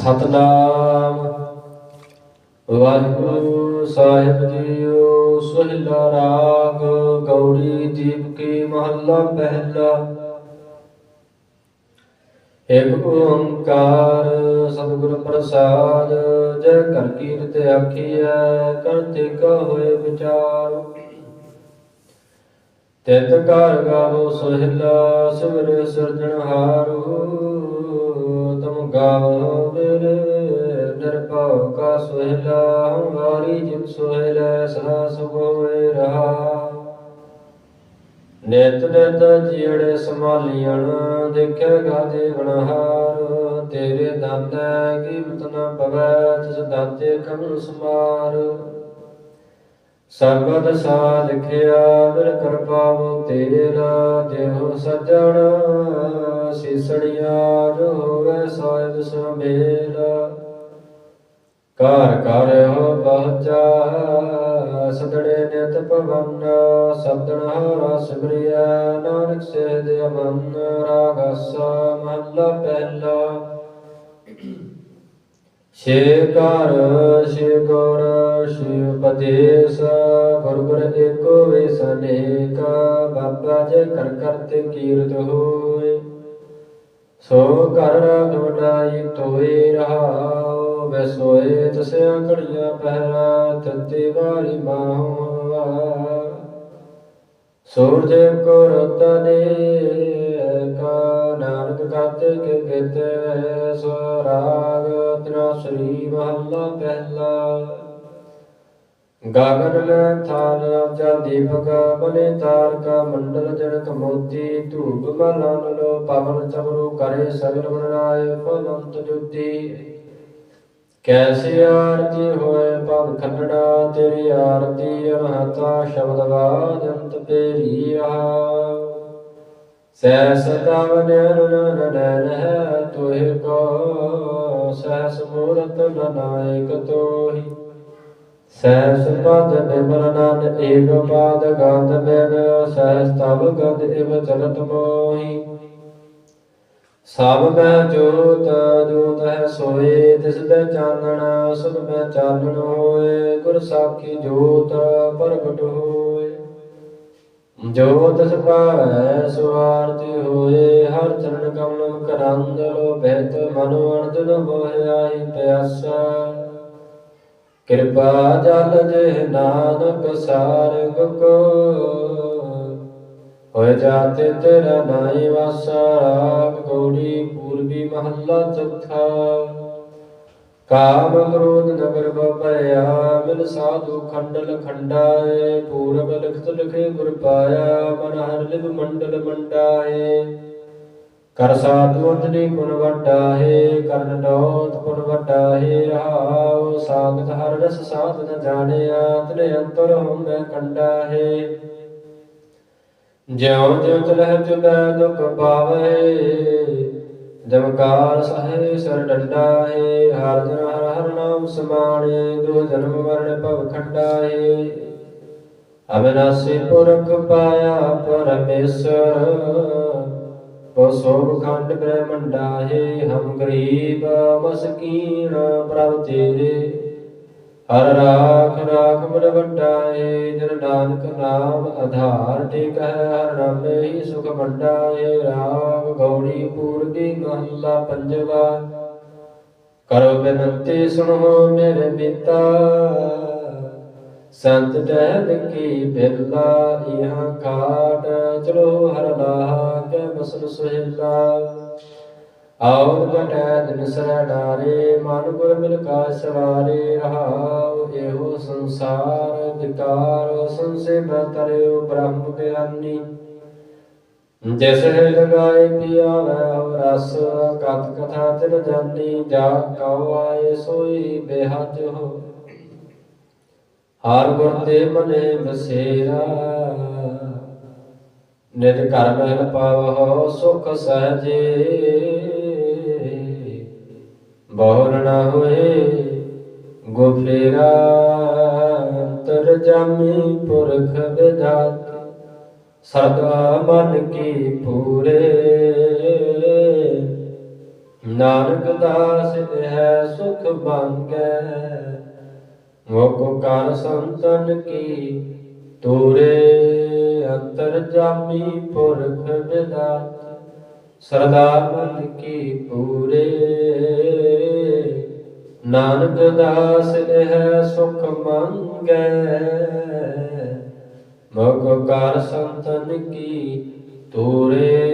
ਸਤਨਾਮ। ਵਾਹਿਗੁਰੂ ਸਾਹਿਬ ਜੀਓ ਸੁਹਿਲਾ ਰਾਗ ਗੌੜੀ ਦੀਪ ਕੀ ਮਹੱਲਾ ਪਹਿਲਾ। ਏਕ ਓੰਕਾਰ, ਸਤਿਗੁਰ ਪ੍ਰਸਾਦ, ਜੈ ਕਰ ਕੀਰਤ ਆਖੀਐ ਕਰਤੇ ਕਾ ਹੋਏ ਵਿਚਾਰ। ਤਿਤ ਘਰ ਗਾਵੋ ਸੁਹਿਲਾ, ਸਿਮਰ ਸਿਰਜਣਹਾਰੂ। ਤਮ ਗਾਵੋ ਮੇਰੇ ਨਿਰਭਉ ਕਾ ਸੁਹਿਲਾ ਹਮਾਰੀ ਜਿਤ ਸੁਹਿਲਾ, ਸਦਾ ਸੁਖ ਹੋਏ ਰਹਾ। ਨਿਤ ਨਿਤ ਜੀੜੇ ਸਮਾਲੀਣ ਦੇਖੇ ਗਾਜੇ ਤੇਰੇ ਦਾਤੇ ਕੀਮਤ ਨ ਪਵੈ, ਤਿਸ ਦਾਤੇ ਕਮਲ ਸਮਾਰ ਸਰਬਦ ਸਾ ਲਿਖਿਆ ਬਿਰ ਤੇਰਾ ਦੇਹੁ ਸਜਣ ਸੀਸੜੀਆਂ ਜੋ ਸਾਹਿਬ ਸਮੇਲ। ਕਾਰ ਕਰ ਹੋ ਪਹੁੰਚਾ, ਸਦੜੇ ਨਿਤ ਪਵਨ ਸਬਦਨ ਹਰਾ ਸਿਮਰਿਆ ਨਾਨਕ ਸੇ ਦੇ ਰਾਗਸ ਮਹਲਾ ਪਹਿਲਾ। ਛੇ ਘਰ ਛੇ ਗੁਰ ਛੇ ਉਪਦੇਸ ਗੁਰ ਗੁਰ ਏਕੋ ਵੇਸ ਬਾਬਾ ਜੇ ਕਰ ਕਰਤੇ ਕੀਰਤ ਹੋਏ। ਸੋ ਕਰ ਰਾਗ ਵਡਾਈ ਤੋਏ ਰਹਾਉ ਵੈ ਤਸਿਆ ਘੜੀਆਂ ਪਹਿਰਾ ਤਤੇ ਵਾਰੀ ਮਾਹੁਆ ਸੂਰਜ ਕੋ ਰਤਨੇ ਕਾ ਨਾਨਕ ਕਾਤੇ ਕੇ ਕੇਤੇ, ਸੋ ਰਾਗ ਤਨਾ ਮਹੱਲਾ ਪਹਿਲਾ। ਗਗਨ ਮੈਂ ਥਾਨ ਅਬਜਾ ਦੀਪਕ, ਬਨੇ ਤਾਰਕਾ, ਮੰਡਲ ਜਨਕ ਮੋਤੀ ਧੂਪ ਮਲਨ ਲੋ ਪਵਨ ਚਮਰੂ ਕਰੇ ਸਗਲ ਬਣਾਏ ਫਲੰਤ ਜੁਤੀ। ਕੈਸੇ ਆਰਤੀ ਹੋਏ ਪਵ ਖੰਡੜਾ ਤੇਰੀ ਆਰਤੀ ਅਨਹਤਾ ਸ਼ਬਦ ਵਾਜੰਤ ਤੇਰੀ ਸਹਿਸ ਤਵ ਨੈਣ ਹੈ ਤੋਹਿ ਕੋ, ਸਹਿਸ ਮੂਰਤ ਨਾਇਕ ਤੋਹੀ। ਸਹਿਸ ਪਦ ਨਿਮਰ ਏਕ ਪਾਦ ਗੰਧ ਬਿਨ, ਸਹਿਸ ਤਵ ਗੰਧ ਇਵ ਚਲਤ ਮੋਹੀ। ਸਭ ਮੈਂ ਜੋਤ ਜੋਤ ਹੈ ਸੋਏ, ਤਿਸ ਦੇ ਚਾਨਣ ਸੁਨ ਮੈਂ ਚਾਨਣ ਹੋਏ। ਗੁਰ ਸਾਖੀ ਜੋਤ, ਪ੍ਰਗਟ ਹੋਏ। ਜੋ ਤਿਸ ਪਾਵੈ ਸੁਆਰਤੀ ਹੋਏ, ਹਰ ਚਰਨ ਕਮਲ ਕਰੰਦ ਲੋ ਬਹਿਤ ਅਰਜਨ ਮੋਹਿਆ ਪਿਆਸਾ। ਕਿਰਪਾ ਜਲ ਜੇ ਨਾਨਕ ਸਾਰੰਗ ਕੋ ਹੋਇ ਜਾਤੇ ਤੇਰਾ ਨਾਈ ਵਾਸਾ, ਰਾਗ ਗੌੜੀ ਪੂਰਬੀ ਮਹੱਲਾ ਚੌਥਾ। ਕਾਮ ਕ੍ਰੋਧ ਨਗਰ ਬਪਿਆ ਮਿਲ ਸਾਧੂ ਖੰਡਲ ਖੰਡਾਏ, ਪੂਰਬ ਲਿਖਤ ਲਿਖੇ ਗੁਰ ਪਾਇਆ, ਮਨ ਹਰ ਲਿਵ ਮੰਡਲ ਮੰਡਾਏ। ਕਰ ਸਾਧੂ ਅੰਜਨੀ ਗੁਣ ਵੱਡਾ ਕਰਨ ਡੋਤ ਗੁਣ ਵੱਡਾ ਰਹਾਉ ਸਾਗਤ ਹਰ ਰਸ ਸਾਧ ਨ ਜਾਣਿਆ, ਤਨੇ ਅੰਤਰ ਹਉਮੈ ਕੰਡਾ ਜਿਉ ਜਿਉ ਚਲਹਿ ਚੁਬੈ ਦੁਖ ਪਾਵੇ ਜਮਕਾਰ ਸਹੇ ਸਰ ਡੰਡਾ ਹੈ ਹਰ ਜਨ ਹਰ ਹਰ ਨਾਮ ਸਮਾਣੇ ਦੋ ਜਨਮ ਮਰਨ ਭਵ ਖੰਡਾ ਹੈ ਅਬਨਾਸੀ ਪੁਰਖ ਪਾਇਆ ਪਰਮੇਸ਼ਰ ਕੋ ਸੋਭ ਖੰਡ ਬ੍ਰਹਮੰਡਾ ਹੈ ਹਮ ਗਰੀਬ ਮਸਕੀਨ ਪ੍ਰਭ ਤੇਰੇ। ਹਰ ਰਾਖ ਰਾਖ ਮਨ ਵੱਡਾ ਜਨ ਨਾਨਕ ਨਾਮ ਆਧਾਰ ਟਿਕ ਹੈ ਹਰ ਨਾਮੇ ਹੀ ਸੁਖ ਵੱਡਾ ਰਾਗ ਗੌੜੀ ਪੂਰਬੀ ਮਹੱਲਾ ਪੰਜਵਾ। ਕਰੋ ਬੇਨਤੀ ਸੁਣੋ ਮੇਰੇ ਪਿਤਾ, ਸੰਤ ਟਹਿਲ ਕੀ ਬਿਰਲਾ, ਇਹਾਂ ਕਾਟ ਚਲੋ ਹਰ ਲਾਹ ਕੇ ਬਸਨ ਸੁਹਿਲਾ। ਆਉ ਗਟੈ ਦਿਨ ਡਾਰੇ ਮਨ ਗੁਰ ਮਿਲ ਕਾ ਸਵਾਰੇ, ਰਹਾਉ ਇਹੋ ਸੰਸਾਰ ਵਿਕਾਰ ਸੰਸੇ ਬਤਰਿਓ ਬ੍ਰਹਮ ਗਿਆਨੀ। ਜਿਸ ਹੈ ਲਗਾਏ ਪਿਆਵੈ ਹੋ ਰਸ ਕਥ ਕਥਾ ਤਿਨ ਜਾਨੀ, ਜਾ ਕਉ ਆਏ ਸੋਈ ਬੇਹੱਜ ਹੋ। ਹਰ ਗੁਰ ਤੇ ਮਨੇ ਬਸੇਰਾ ਨਿਤ ਘਰ ਪਾਵਹੁ ਸੁਖ ਸਹਜੇ। ਬਹੁਰ ਨ ਹੋਏ ਗੁਫੇਰਾ ਅੰਤਰ ਜਾਮੀ ਪੁਰਖ ਵਿਧਾਤ। ਸਦਾ ਮਨ ਕੀ ਪੂਰੇ, ਨਾਨਕ ਦਾਸ ਹੈ ਸੁਖ ਮੰਗੈ। ਮੋਕੋ ਕਰ ਸੰਤਨ ਕੀ ਤੂਰੇ ਅੰਤਰ ਜਾਮੀ ਪੁਰਖ ਵਿਦਾਤ ਸਰਦਾ ਮਨ ਕੀ ਪੂਰੇ ਨਾਨਕ ਦਾਸ ਹੈ ਸੁਖ ਮੰਗੈ ਮੋਕੋ ਕਰ ਸੰਤਨ ਕੀ ਤੂਰੇ